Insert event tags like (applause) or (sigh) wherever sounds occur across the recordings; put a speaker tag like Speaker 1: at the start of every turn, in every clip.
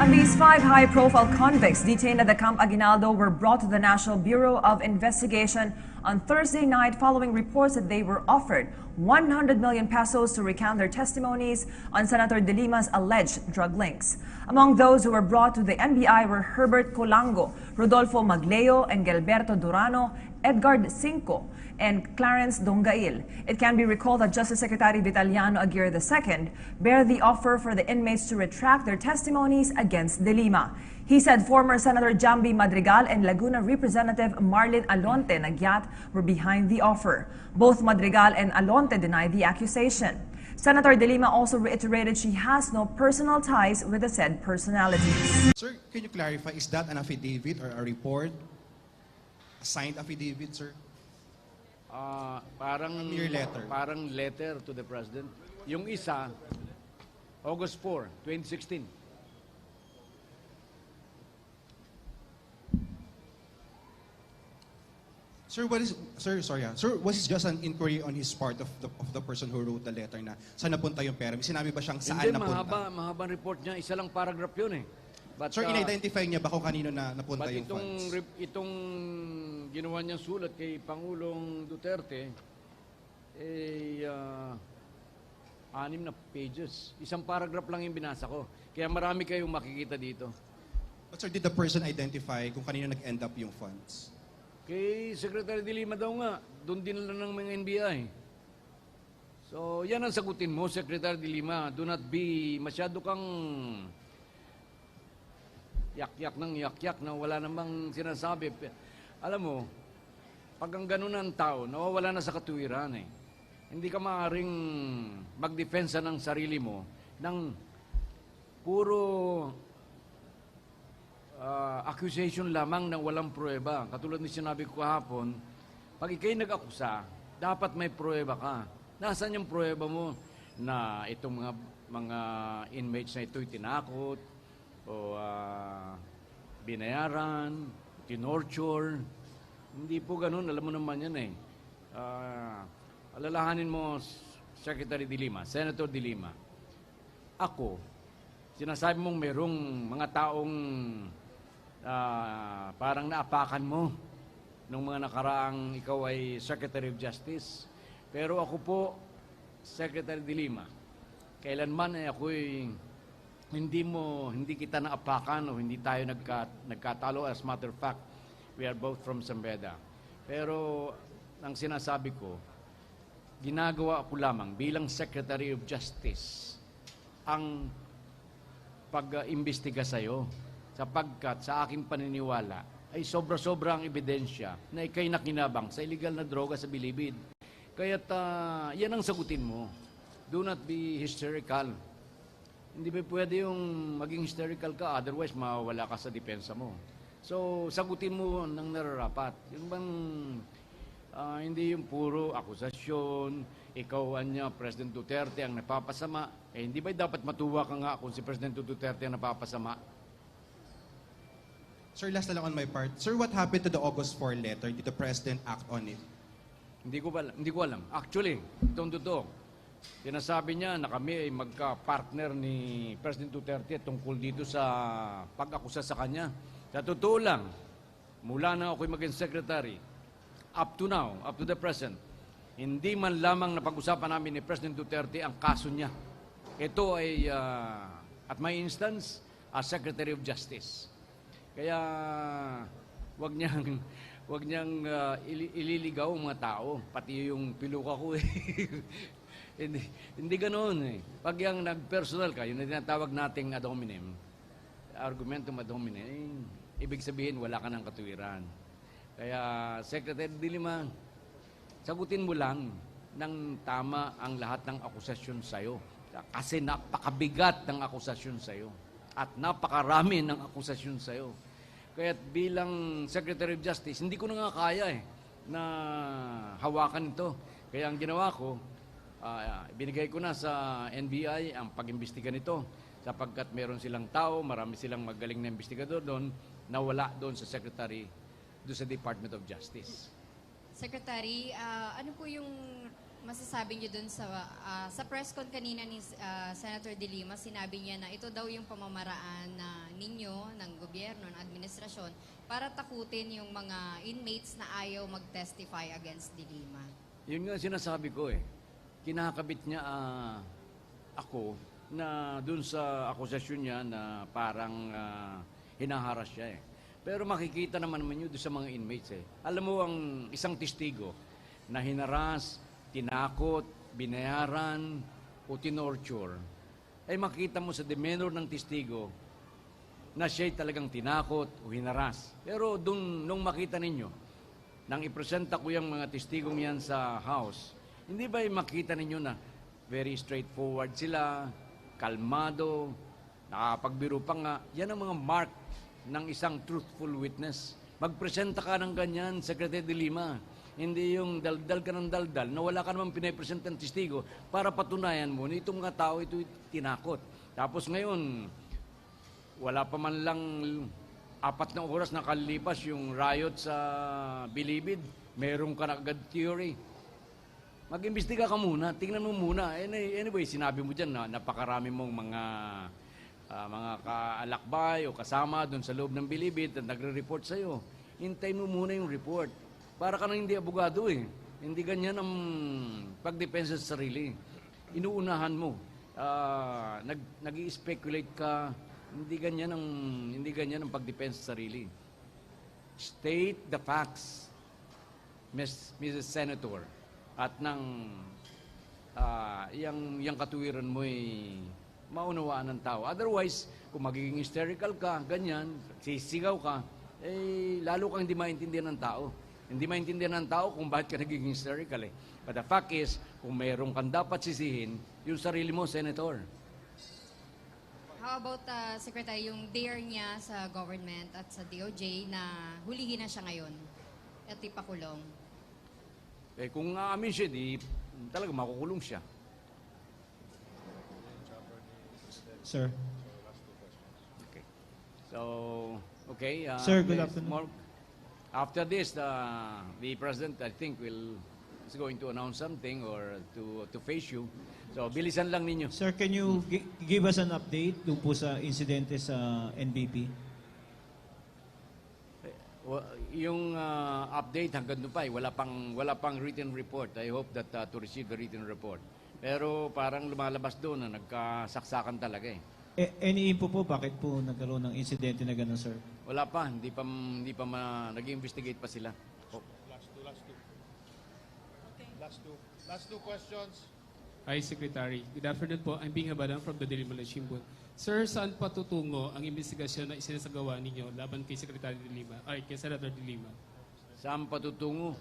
Speaker 1: At least five high-profile convicts detained at the Camp Aguinaldo were brought to the National Bureau of Investigation on Thursday night following reports that they were offered 100 million pesos to recount their testimonies on Senator De Lima's alleged drug links. Among those who were brought to the NBI were Herbert Colango, Rodolfo Magleo, and Gilberto Durano, Edgar Cinco, and Clarence Dongail. It can be recalled that Justice Secretary Vitaliano Aguirre II bear the offer for the inmates to retract their testimonies against De Lima. He said former Senator Jambi Madrigal and Laguna Representative Marlin Alonte Nagyat were behind the offer. Both Madrigal and Alonte denied the accusation. Senator De Lima also reiterated she has no personal ties with the said personalities.
Speaker 2: Sir, can you clarify, is that an affidavit or a report? A signed affidavit, sir?
Speaker 3: Ah, parang
Speaker 2: mere letter.
Speaker 3: Parang letter to the president. Yung isa August 4, 2016.
Speaker 2: Sir, what is, sir, sorry ah. Sir, was it just an inquiry on his part of the, of the person who wrote the letter na saan napunta yung pera? May sinabi ba siyang saan
Speaker 3: Hindi,
Speaker 2: napunta?
Speaker 3: mahaba, mahabang report niya. Isa lang paragraph yun eh. But,
Speaker 2: Sir,
Speaker 3: ah,
Speaker 2: in-identify niya ba kung kanino na napunta
Speaker 3: but
Speaker 2: yung
Speaker 3: itong,
Speaker 2: funds?
Speaker 3: rep- itong ginawa niyang sulat kay Pangulong Duterte, eh, ah, anim na pages. Isang paragraph lang yung binasa ko. Kaya marami kayong makikita dito.
Speaker 2: But sir, did the person identify kung kanino nag-end up yung funds?
Speaker 3: Kay Secretary de Lima daw nga, doon din lang ng mga NBI. So, yan ang sagutin mo, Secretary de Lima. Do not be masyado kang yak-yak ng yak-yak na wala namang sinasabi. Alam mo, pag ang ganun ang tao, nawawala na sa katuwiran eh. Hindi ka maaaring magdepensa ng sarili mo ng puro ah, accusation lamang ng walang pruweba. Katulad ni sinabi ko kahapon, pag ikay nag-akusa, dapat may pruweba ka. Nasaan yung pruweba mo na itong mga mga inmates na ito'y tinakot o ah, binayaran, tinorture. Hindi po ganun, alam mo naman yan eh. Ah, alalahanin mo, Secretary de Lima, Senator de Lima, ako, sinasabi mong merong mga taong ah, parang naapakan mo nung mga nakaraang ikaw ay Secretary of Justice. Pero ako po, Secretary de Lima, kailanman ay ako'y hindi mo, hindi kita naapakan o hindi tayo nagka, nagkatalo. As matter of fact, we are both from Sambeda. Pero ang sinasabi ko, ginagawa ko lamang bilang Secretary of Justice ang pag-imbestiga sa iyo sapagkat sa aking paniniwala ay sobra-sobra ang ebidensya na ikay nakinabang sa illegal na droga sa bilibid. Kaya't ah, yan ang sagutin mo. Do not be hysterical. Hindi ba pwede yung maging hysterical ka, otherwise mawawala ka sa depensa mo. So, sagutin mo ng nararapat. Yung bang ah, hindi yung puro akusasyon, ikaw anya, President Duterte ang napapasama. Eh, hindi ba dapat matuwa ka nga kung si President Duterte ang napapasama?
Speaker 2: Sir, last na lang on my part. Sir, what happened to the August 4 letter? Did the President act on it?
Speaker 3: Hindi ko, ba, hindi ko alam. Actually, itong totoo. Sinasabi niya na kami ay magka-partner ni President Duterte tungkol dito sa pag-akusa sa kanya. Sa totoo lang, mula na ako'y maging secretary, up to now, up to the present, hindi man lamang napag-usapan namin ni President Duterte ang kaso niya. Ito ay, ah, at my instance, as Secretary of Justice. Kaya wag niyang wag niyang ili- ililigaw mga tao, pati yung piluka ko eh. (laughs) hindi, hindi ganoon eh. Pag yung nag-personal ka, yung tinatawag nating ad hominem, argumentum ad hominem, eh, ibig sabihin wala ka ng katuwiran. Kaya Secretary Dilima, sagutin mo lang ng tama ang lahat ng akusasyon sa'yo. Kasi napakabigat ng akusasyon sa'yo. At napakarami ng akusasyon sa'yo. Kaya bilang Secretary of Justice, hindi ko na nga kaya eh, na hawakan ito. Kaya ang ginawa ko, ah, binigay ko na sa NBI ang pag-imbestiga nito sapagkat meron silang tao, marami silang magaling na investigador doon na wala doon sa Secretary, doon sa Department of Justice.
Speaker 4: Secretary, ah, ano po yung masasabi niyo dun sa ah, sa press con kanina ni ah, Senator De Lima, sinabi niya na ito daw yung pamamaraan na ninyo ng gobyerno, ng administrasyon para takutin yung mga inmates na ayaw mag-testify against De Lima.
Speaker 3: Yun nga sinasabi ko eh. Kinakabit niya ah, ako na dun sa akusasyon niya na parang ah, hinaharas siya eh. Pero makikita naman naman yun sa mga inmates eh. Alam mo ang isang testigo na hinaras, tinakot, binayaran, o tinorture, ay makita mo sa demeanor ng testigo na siya'y talagang tinakot o hinaras. Pero dun, nung makita ninyo, nang ipresenta ko yung mga testigong yan sa house, hindi ba makita ninyo na very straightforward sila, kalmado, nakapagbiro pa nga, yan ang mga mark ng isang truthful witness. Magpresenta ka ng ganyan, Secretary de Lima. Hindi yung daldal ka ng daldal na wala ka naman pinapresenta ng testigo para patunayan mo na itong mga tao ito tinakot. Tapos ngayon, wala pa man lang apat na oras na kalilipas yung riot sa Bilibid. Meron ka na agad theory. Mag-imbestiga ka muna, tingnan mo muna. Any- Anyway, sinabi mo dyan na napakarami mong mga ah, mga kaalakbay o kasama doon sa loob ng Bilibid na nagre-report sa'yo. Hintay mo muna yung report. Para ka nang hindi abogado eh. Hindi ganyan ang pagdepensa sa sarili. Inuunahan mo. Ah, nag, nag-i-speculate ka. Hindi ganyan ang hindi ganyan ang pagdepensa sa sarili. State the facts. Miss, Mrs. Senator, at nang ah, yang, yang katuwiran mo ay maunawaan ng tao. Otherwise, kung magiging hysterical ka, ganyan, sisigaw ka, eh, lalo kang hindi maintindihan ng tao. Hindi maintindihan ng tao kung bakit ka nagiging hysterical eh. But the fact is, kung mayroong kang dapat sisihin, yung sarili mo, Senator.
Speaker 4: How about, uh, Secretary, yung dare niya sa government at sa DOJ na hulihin na siya ngayon at ipakulong?
Speaker 3: Eh, kung aamin siya, di talaga makukulong siya.
Speaker 5: Sir.
Speaker 3: Okay. So, okay. uh,
Speaker 5: Sir, good afternoon.
Speaker 3: more- after this, the, the president, I think, will is going to announce something or to to face you. So, bilisan lang ninyo.
Speaker 5: Sir, can you gi- give us an update dun po sa insidente sa NBP?
Speaker 3: Yung uh, update hanggang doon pa, eh, wala pang wala pang written report. I hope that uh, to receive the written report. Pero parang lumalabas doon na nagkasaksakan talaga eh.
Speaker 5: Eh, any info po, bakit po nagkaroon ng insidente na gano'n, sir?
Speaker 3: Wala pa, hindi pa hindi pa ma, nag-investigate pa sila. Oh.
Speaker 6: Last two, last two. Last two. Last two questions.
Speaker 7: Hi, Secretary. Good afternoon po. I'm Bing Habadan from the Daily Malaysia Shimbun. Sir, saan patutungo ang investigasyon na isinasagawa ninyo laban kay Secretary de Lima, ay kay Senator de Lima?
Speaker 3: Saan patutungo?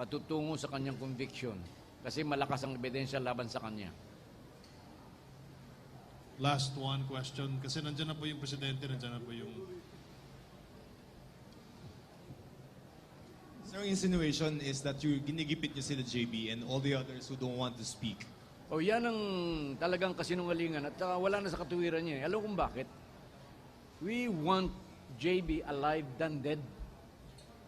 Speaker 3: Patutungo sa kanyang conviction. Kasi malakas ang ebidensya laban sa kanya.
Speaker 6: Last one question. Kasi nandyan na po yung presidente, nandyan na po yung...
Speaker 8: Sir, ang insinuation is that you ginigipit niyo sila JB and all the others who don't want to speak.
Speaker 3: O yan ang talagang kasinungalingan at saka wala na sa katuwiran niya. eh. Alam kung bakit? We want JB alive than dead.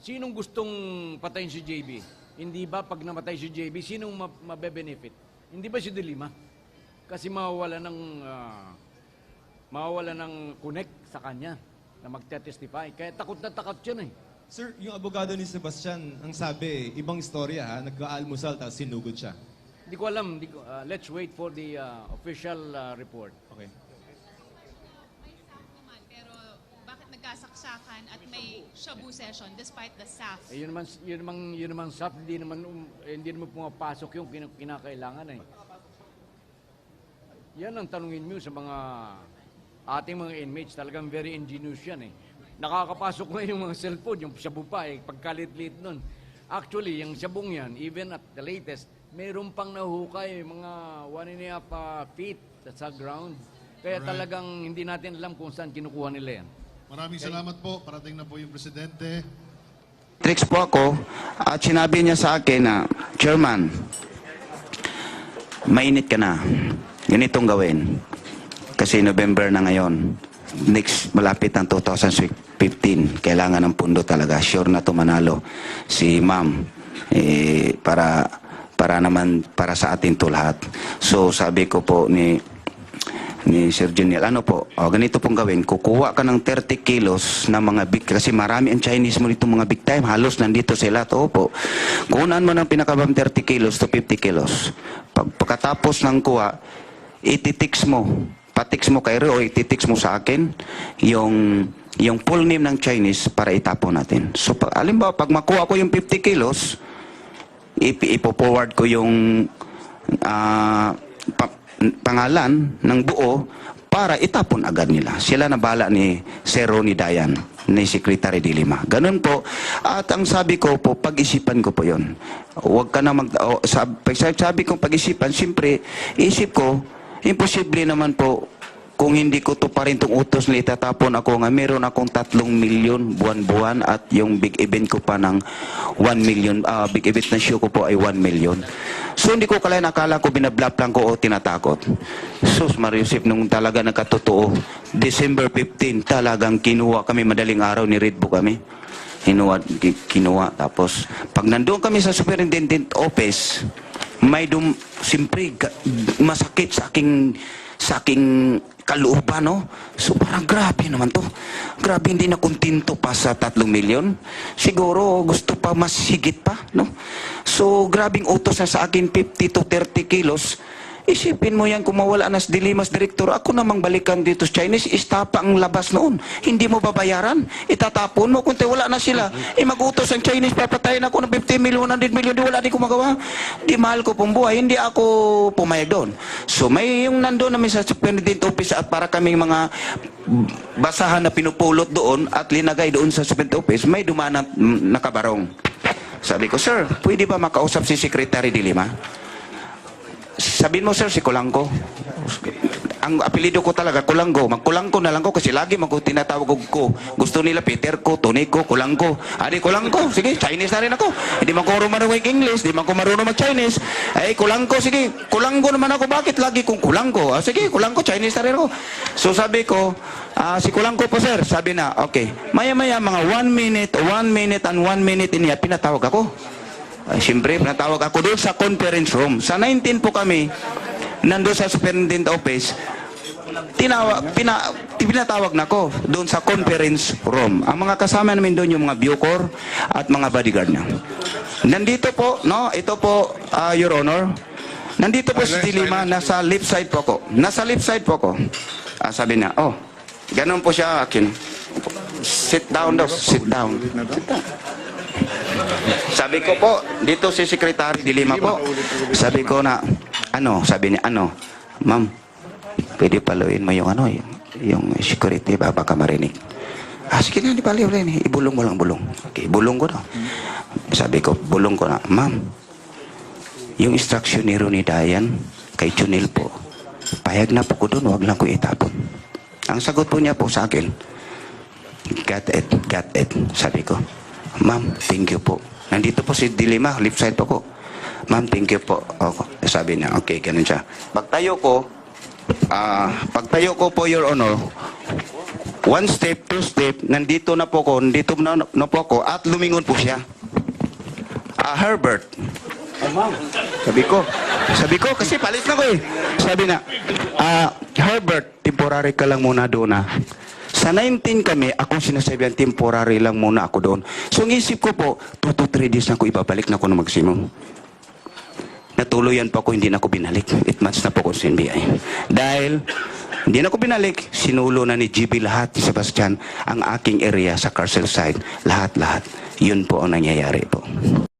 Speaker 3: Sinong gustong patayin si JB? Hindi ba pag namatay si JB, sinong ma- mabe-benefit? Hindi ba si De Lima? Kasi mawawala ng ah, mawawala ng connect sa kanya na magte-testify. Kaya takot na takot yan eh.
Speaker 8: Sir, yung abogado ni Sebastian, ang sabi, ibang istorya ha, nag-aalmusal tapos sinugod siya.
Speaker 3: Hindi ko alam. Hindi ko, ah, let's wait for the ah, official ah, report.
Speaker 8: Okay.
Speaker 9: SAF nagkasaksakan at may shabu session despite the SAF?
Speaker 3: Eh, yun naman, yun naman, yun naman SAP, hindi naman, um, eh, hindi naman pumapasok yung kin- kinakailangan eh. Yan ang tanungin nyo sa mga ating mga inmates. Talagang very ingenious yan eh. Nakakapasok na yung mga cellphone, yung shabu pa eh, pagkalit-lit nun. Actually, yung shabong yan, even at the latest, mayroon pang nahuhukay, mga one and a half ah, feet sa ground. Kaya
Speaker 6: Alright.
Speaker 3: talagang hindi natin alam kung saan kinukuha nila yan.
Speaker 6: Maraming salamat po. Parating na po yung presidente.
Speaker 10: tricks po ako at sinabi niya sa akin na, Chairman, mainit ka na. Ganitong gawin. Kasi November na ngayon. Next, malapit ng 2015. Kailangan ng pundo talaga. Sure na tumanalo si ma'am. Eh, para para naman para sa atin to lahat. So sabi ko po ni ni Sir Juniel, ano po, o, ganito pong gawin, kukuha ka ng 30 kilos na mga big, kasi marami ang Chinese mo dito mga big time, halos nandito sila, to po. Kunan mo ng pinakabang 30 kilos to 50 kilos. Pag, pagkatapos ng kuha, ititix mo, patix mo kay Rio, ititix mo sa akin, yung yung full name ng Chinese para itapon natin. So, pag, alimbawa, pag makuha ko yung 50 kilos, ipo-forward ko yung ah, pa- pangalan ng buo para itapon agad nila. Sila na bala ni Sir Ronnie Dayan, ni Secretary de Lima. Ganun po. At ang sabi ko po, pag-isipan ko po yon. Huwag ka na mag... o, sab- pag sabi kong pag-isipan, siyempre, isip ko, imposible naman po kung hindi ko to pa rin itong utos na itatapon ako nga meron akong tatlong milyon buwan-buwan at yung big event ko pa ng 1 million, ah, big event na show ko po ay 1 million. So hindi ko kalain akala ko binablap lang ko o tinatakot. Sus Mariusip nung talaga nakatotoo, December 15 talagang kinuha kami madaling araw ni Red Book kami. Kinuha, ki- kinuha. Tapos, pag nandoon kami sa superintendent office, may dum, simpre, masakit sa aking, sa aking kalooban, no? So, parang grabe naman to. Grabe, hindi na kontento pa sa tatlong milyon. Siguro, gusto pa mas higit pa, no? So, grabing utos na sa akin 50 to 30 kilos. Isipin mo yan kung mawala na si Dilimas Direktor. Ako namang balikan dito sa Chinese, istapa ang labas noon. Hindi mo babayaran. Itatapon mo kung wala na sila. Eh mag-utos ang Chinese, papatayin ako ng 50 million, 100 million, di wala di ko magawa. Di mahal ko pong buhay, hindi ako pumayag doon. So may yung nandoon namin sa Superintendent Office at para kaming mga basahan na pinupulot doon at linagay doon sa Superintendent Office, may dumaan na nakabarong. Sabi ko, Sir, pwede ba makausap si Secretary de Lima? Sabihin mo, sir, si Kulangko. Ang apelido ko talaga, Kulangko. Magkulangko na lang ko kasi lagi mag tinatawag ko. Gusto nila Peter ko, Tony ko, Kulangko. Adi, Kulangko. Sige, Chinese na rin ako. Hindi man ko marunong mag-English, hindi man ko marunong mag-Chinese. Ay, Kulangko, sige. Kulangko naman ako. Bakit lagi kong Kulangko? Ah, sige, Kulangko, Chinese na rin ako. So sabi ko, ah, si Kulangko po, sir. Sabi na, okay. Maya-maya, mga one minute, one minute and one minute iniya, pinatawag ako. Ay, siyempre, natawag ako doon sa conference room. Sa 19 po kami, nandun sa superintendent office, tinawag, pina, pinatawag na ako doon sa conference room. Ang mga kasama namin doon yung mga Bucor at mga bodyguard niya. Nandito po, no, ito po, ah, Your Honor, nandito po si Dilima, nasa left side po ako. Nasa left side po ako. Ah, sabi niya, oh, ganun po siya akin. Sit down daw, sit down. Sit down. Sabi ko po, dito si Secretary Dilima po. Sabi ko na, ano, sabi niya, ano, ma'am, pwede paluin mo yung ano, yung, security ba, baka marinig. Ah, sige na, di pali, wala ni. Ibulong mo lang, bulong. Okay, bulong ko na. Sabi ko, bulong ko na, ma'am, yung instruction ni Ronnie Dayan kay Junil po, payag na po ko doon, wag lang ko itapon. Ang sagot po niya po sa akin, got it, got it, sabi ko. Ma'am, thank you po. Nandito po si Dilima, left side po ko. Ma'am, thank you po. Ako. Sabi niya, okay, ganun siya. Pagtayo ko, ah, pagtayo ko po, Your Honor, one step, two step, nandito na po ko, nandito na, na po ako, at lumingon po siya. Ah, Herbert. Sabi ko, sabi ko, kasi palit na ko eh. Sabi na, ah, Herbert, temporary ka lang muna doon ah. Sa 19 kami, ako sinasabihan, temporary lang muna ako doon. So, ang isip ko po, 2 to 3 days na ako ibabalik na ako ng maximum. Natuloyan pa ako, hindi na ako binalik. 8 months na po ako sa NBI. Dahil, hindi na ako binalik, sinulo na ni GB lahat, ni Sebastian, ang aking area sa Carcel side. Lahat-lahat. Yun po ang nangyayari po.